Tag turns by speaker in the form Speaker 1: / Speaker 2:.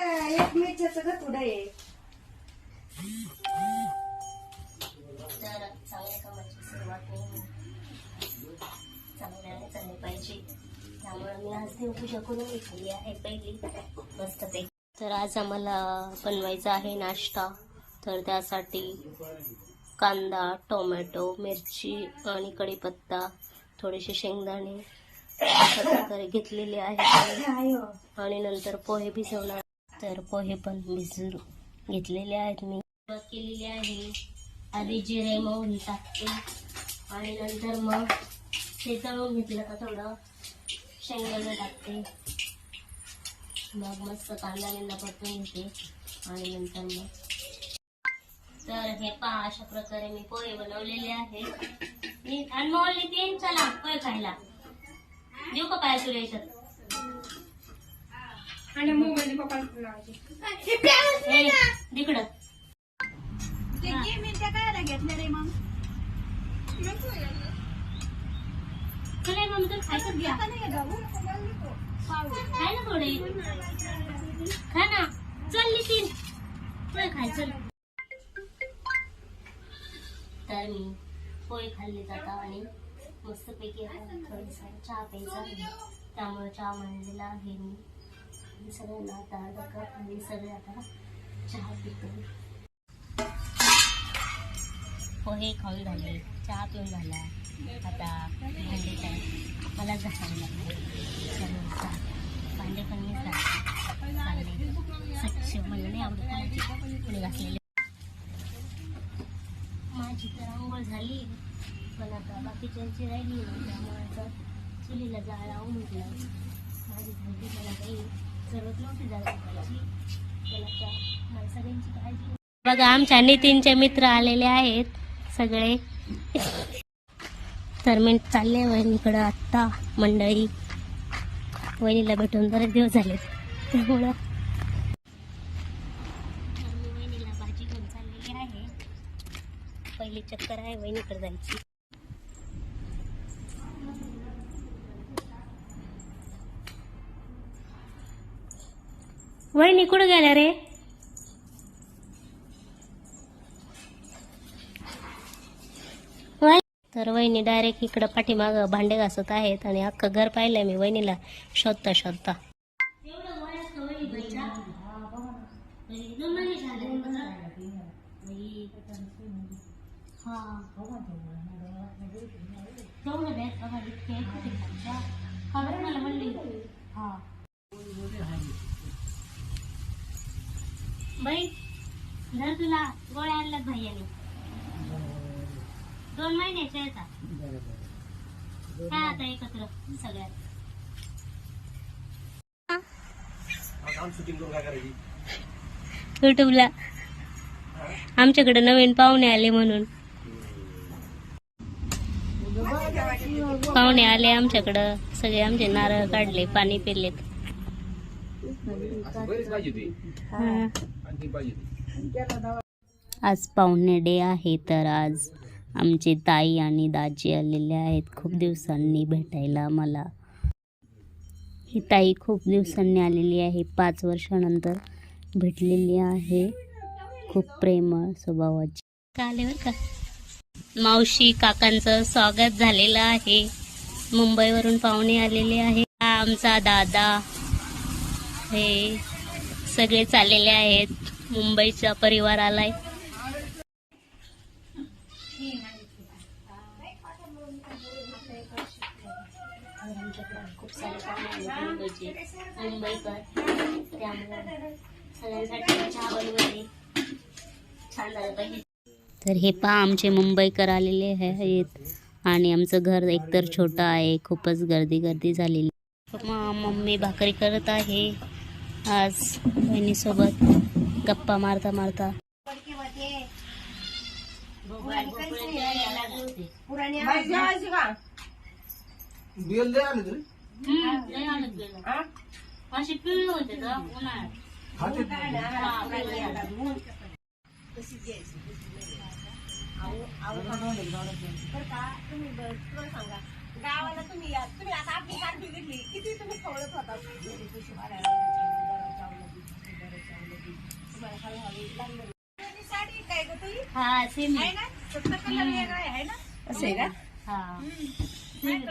Speaker 1: एक. मिरच्याचं आहे
Speaker 2: चांगल्या कामाची सुरुवात पाहिजे. त्यामुळे मी आज देवपूजा करून घेतली आहे पहिली. मस्त ते तर आज आम्हाला बनवायचा आहे नाश्ता. तर त्यासाठी कांदा टोमॅटो मिरची आणि कढीपत्ता थोडेसे शेंगदाणे घेतलेले आहे आणि नंतर पोहे भिजवणार तर पोहे पण भिजून घेतलेले आहेत मी. सुरुवात केलेली आहे. आधी जिरे मोहरी टाकते. आणि नंतर मग ते तळून घेतलं का थोडं शेंगदाणे टाकते. मग मस्त कांदा लिंदा परतून घेते. आणि नंतर मग तर हे पहा अशा प्रकारे मी पोहे बनवलेले आहेत मी अनमोल तीन चला पोहे खायला. देऊ का पाय तुला याच्यात?
Speaker 1: आणि मोबाईल पप्पा लावायचे.
Speaker 2: हे, तिकडं.
Speaker 1: काय घेतले रे मग.
Speaker 2: चला तर खायचं घ्या खाय ना थोडे. खा ना. चल नितीन. पोहे खाय चल. तर मी पोहे खाल्ले जाता आणि मस्तपैकी आता थोडंसं चहा प्यायचा आहे. त्यामुळे चहा मांडलेला आहे मी. मी सगळ्यांना आता अर्धा मी सगळे आता चहा पितो पोहे खाऊन झाले चहा पिऊन झाला. आता भांडे काय? मला घासावे लागले. त्यामुळे भांडे पण मी भांडे. स्वच्छ मला नाही आवडत कोणाची. कोणी घासलेले माझी तर आंघोळ झाली. पण आता बाकीच्यांची राहिली. त्यामुळे आता चुलीला जाळ लावून म्हटलं माझी झाली मला काही बघा आमच्या नितीनचे मित्र आलेले आहेत सगळे. तर मी चालले वहिनीकडं आत्ता मंडळी. वहिनीला भेटून बरेच दिवस झाले. त्यामुळं वहिनीला भाजी घेऊन चाललेली आहे. पहिली चक्कर आहे वहिनीकडे जायची. वहिनी कुठं गेल्या रे? तर वहिनी डायरेक्ट इकडं पाठीमाग भांडे घासत आहेत आणि अख्खं घर पाहिलंय मी वहिनीला शोधता शोधता. बाई जर तुला गोळ्या आणल्यात भैयाने दोन महिन्याच्या येतात काय आता एकत्र सगळ्यात. युट्यूबला आमच्याकडे नवीन पाहुणे आले म्हणून. पाहुणे आले आमच्याकडं. सगळे आमचे नारळ काढले पाणी पिलेत.
Speaker 3: बरीच पाहिजे होती.
Speaker 2: हा.
Speaker 3: पाहिजे.
Speaker 2: आज पाहुणे डे आहे तर आज आमचे ताई आणि दाजी आलेले आहेत. खूप दिवसांनी भेटायला मला. ही ताई खूप दिवसांनी आलेली आहे. पाच वर्षानंतर भेटलेली आहे. खूप प्रेमळ स्वभावाची. आले बरं का? मावशी काकांचं स्वागत झालेलं आहे. मुंबईवरून पाहुणे आलेले आहे हा आमचा दादा. हे सगळे चाललेले आहेत. मुंबईचा परिवार आलाय. खूप सारे मुंबईचे मुंबईकर त्यामुळे सगळ्यांसाठी चहा छान झालं पाहिजे तर हे पहा आमचे मुंबईकर आलेले आहेत. आणि आमचं घर एकतर छोटं आहे खूपच गर्दी गर्दी झालेली. मम्मी भाकरी करत आहे. आज बहिणीसोबत गप्पा मारता मारता.
Speaker 3: बिल दे आले तुम्ही
Speaker 2: असे पिवळे होते का उन्हाळ्यात
Speaker 3: खाते
Speaker 1: गावाला तुम्ही या. तुम्ही आता आपली गाडी घेतली. किती तुम्ही खवळत होता.
Speaker 2: हा सेमी
Speaker 1: आहे ना? फक्त कलर वेगळा आहे ना?
Speaker 2: असं आहे का? हा.